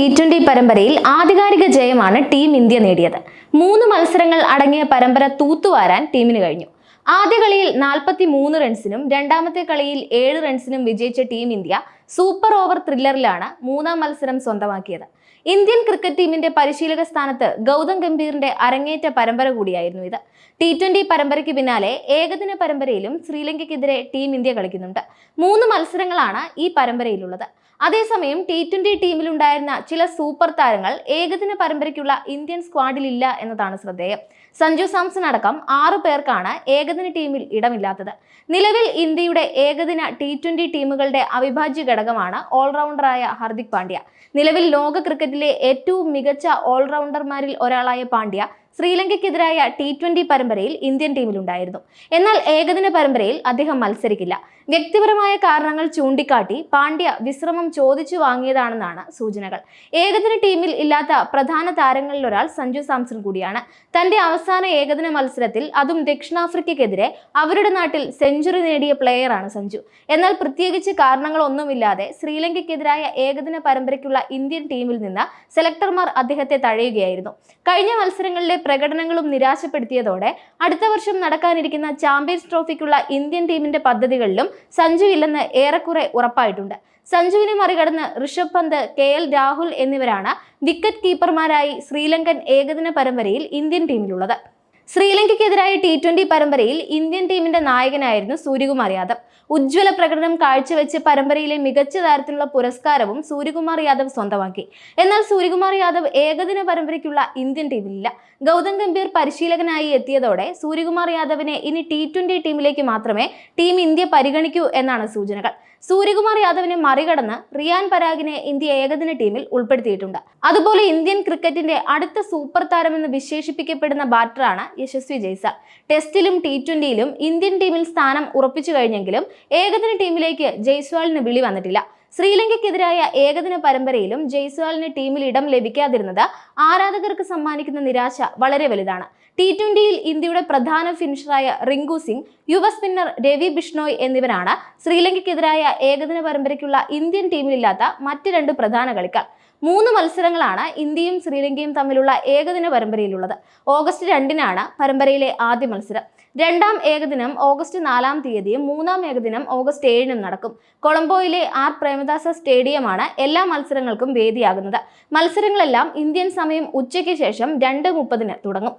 T twenty പരമ്പരയിൽ ആധികാരിക ജയമാണ് team India നേടിയത്. മൂന്ന് മത്സരങ്ങൾ അടങ്ങിയ പരമ്പര തൂത്തുവാരാൻ ടീമിന് കഴിഞ്ഞു. ആദ്യ കളിയിൽ നാൽപ്പത്തി മൂന്ന് റൺസിനും രണ്ടാമത്തെ കളിയിൽ ഏഴ് റൺസിനും വിജയിച്ച ടീം ഇന്ത്യ സൂപ്പർ ഓവർ ത്രില്ലറിലാണ് മൂന്നാം മത്സരം സ്വന്തമാക്കിയത്. ഇന്ത്യൻ ക്രിക്കറ്റ് ടീമിന്റെ പരിശീലക സ്ഥാനത്ത് ഗൗതം ഗംഭീറിന്റെ അരങ്ങേറ്റ പരമ്പര കൂടിയായിരുന്നു ഇത്. ടി ട്വന്റി പരമ്പരയ്ക്ക് പിന്നാലെ ഏകദിന പരമ്പരയിലും ശ്രീലങ്കയ്ക്കെതിരെ ടീം ഇന്ത്യ കളിക്കുന്നുണ്ട്. മൂന്ന് മത്സരങ്ങളാണ് ഈ പരമ്പരയിലുള്ളത്. അതേസമയം ടി ട്വന്റി ടീമിലുണ്ടായിരുന്ന ചില സൂപ്പർ താരങ്ങൾ ഏകദിന പരമ്പരയ്ക്കുള്ള ഇന്ത്യൻ സ്ക്വാഡിലില്ല എന്നതാണ് ശ്രദ്ധേയം. സഞ്ജു സാംസൺ അടക്കം ആറു പേർക്കാണ് ഏകദിന ടീമിൽ ഇടമില്ലാത്തത്. നിലവിൽ ഇന്ത്യയുടെ ഏകദിന ടി ട്വന്റി ടീമുകളുടെ അവിഭാജ്യ ഘടകമാണ് ഓൾറൗണ്ടറായ ഹാർദിക് പാണ്ഡ്യ. നിലവിൽ ലോക ക്രിക്കറ്റിലെ ഏറ്റവും മികച്ച ഓൾറൗണ്ടർമാരിൽ ഒരാളായ പാണ്ഡ്യ. ശ്രീലങ്കയ്ക്കെതിരായ ടി ട്വന്റി പരമ്പരയിൽ ഇന്ത്യൻ ടീമിലുണ്ടായിരുന്നു. എന്നാൽ ഏകദിന പരമ്പരയിൽ അദ്ദേഹം മത്സരിക്കില്ല. വ്യക്തിപരമായ കാരണങ്ങൾ ചൂണ്ടിക്കാട്ടി പാണ്ഡ്യ വിശ്രമം ചോദിച്ചു വാങ്ങിയതാണെന്നാണ് സൂചനകൾ. ഏകദിന ടീമിൽ ഇല്ലാത്ത പ്രധാന താരങ്ങളിലൊരാൾ സഞ്ജു സാംസൺ കൂടിയാണ്. തന്റെ അവസാന ഏകദിന മത്സരത്തിൽ അതും ദക്ഷിണാഫ്രിക്കയ്ക്കെതിരെ അവരുടെ നാട്ടിൽ സെഞ്ചുറി നേടിയ പ്ലെയറാണ് സഞ്ജു. എന്നാൽ പ്രത്യേകിച്ച് കാരണങ്ങളൊന്നുമില്ലാതെ ശ്രീലങ്കയ്ക്കെതിരായ ഏകദിന പരമ്പരയ്ക്കുള്ള ഇന്ത്യൻ ടീമിൽ നിന്ന് സെലക്ടർമാർ അദ്ദേഹത്തെ തഴയുകയായിരുന്നു. കഴിഞ്ഞ മത്സരങ്ങളിലെ പ്രകടനങ്ങളും നിരാശപ്പെടുത്തിയതോടെ അടുത്ത വർഷം നടക്കാനിരിക്കുന്ന ചാമ്പ്യൻസ് ട്രോഫിക്കുള്ള ഇന്ത്യൻ ടീമിന്റെ പദ്ധതികളിലും സഞ്ജു ഇല്ലെന്ന് ഏറെക്കുറെ ഉറപ്പായിട്ടുണ്ട്. സഞ്ജുവിനെ മറികടന്ന് ഋഷഭ് പന്ത് കെ എൽ രാഹുൽ എന്നിവരാണ് വിക്കറ്റ് കീപ്പർമാരായി ശ്രീലങ്കൻ ഏകദിന പരമ്പരയിൽ ഇന്ത്യൻ ടീമിലുള്ളത്. ശ്രീലങ്കയ്ക്കെതിരായ ടി ട്വന്റി പരമ്പരയിൽ ഇന്ത്യൻ ടീമിന്റെ നായകനായിരുന്നു സൂര്യകുമാർ യാദവ്. ഉജ്ജ്വല പ്രകടനം കാഴ്ചവെച്ച് പരമ്പരയിലെ മികച്ച താരത്തിനുള്ള പുരസ്കാരവും സൂര്യകുമാർ യാദവ് സ്വന്തമാക്കി. എന്നാൽ സൂര്യകുമാർ യാദവ് ഏകദിന പരമ്പരയ്ക്കുള്ള ഇന്ത്യൻ ടീമിലില്ല. ഗൗതം ഗംഭീർ പരിശീലകനായി എത്തിയതോടെ സൂര്യകുമാർ യാദവിനെ ഇനി ടി ട്വന്റി ടീമിലേക്ക് മാത്രമേ ടീം ഇന്ത്യ പരിഗണിക്കൂ എന്നാണ് സൂചനകൾ. സൂര്യകുമാർ യാദവിനെ മറികടന്ന് റിയാൻ പരാഗിനെ ഇന്ത്യ ഏകദിന ടീമിൽ ഉൾപ്പെടുത്തിയിട്ടുണ്ട്. അതുപോലെ ഇന്ത്യൻ ക്രിക്കറ്റിന്റെ അടുത്ത സൂപ്പർ താരമെന്ന് വിശേഷിപ്പിക്കപ്പെടുന്ന ബാറ്ററാണ് യശസ്വി ജയ്സ. ടെസ്റ്റിലും ടി ട്വന്റിയിലും ഇന്ത്യൻ ടീമിൽ സ്ഥാനം ഉറപ്പിച്ചു കഴിഞ്ഞെങ്കിലും ഏകദിന ടീമിലേക്ക് ജയ്സ്വാളിന് വിളി വന്നിട്ടില്ല. ശ്രീലങ്കയ്ക്കെതിരായ ഏകദിന പരമ്പരയിലും ജയ്സ്വാളിന് ടീമിൽ ഇടം ലഭിക്കാതിരുന്നത് ആരാധകർക്ക് സമ്മാനിക്കുന്ന നിരാശ വളരെ വലുതാണ്. ടി ട്വന്റിയിൽ ഇന്ത്യയുടെ പ്രധാന ഫിനിഷറായ റിങ്കു സിംഗ് യുവ സ്പിന്നർ രവി ബിഷ്ണോയ് എന്നിവരാണ് ശ്രീലങ്കയ്ക്കെതിരായ ഏകദിന പരമ്പരയ്ക്കുള്ള ഇന്ത്യൻ ടീമിലില്ലാത്ത മറ്റ് രണ്ട് പ്രധാന കളിക്കാർ. മൂന്ന് മത്സരങ്ങളാണ് ഇന്ത്യയും ശ്രീലങ്കയും തമ്മിലുള്ള ഏകദിന പരമ്പരയിലുള്ളത്. ഓഗസ്റ്റ് രണ്ടിനാണ് പരമ്പരയിലെ ആദ്യ മത്സരം. രണ്ടാം ഏകദിനം ഓഗസ്റ്റ് നാലാം തീയതിയും മൂന്നാം ഏകദിനം ഓഗസ്റ്റ് ഏഴിനും നടക്കും. കൊളംബോയിലെ ആർ പ്രേമദാസ സ്റ്റേഡിയമാണ് എല്ലാ മത്സരങ്ങൾക്കും വേദിയാകുന്നത്. മത്സരങ്ങളെല്ലാം ഇന്ത്യൻ സമയം ഉച്ചയ്ക്ക് ശേഷം രണ്ട് മുപ്പതിന് തുടങ്ങും.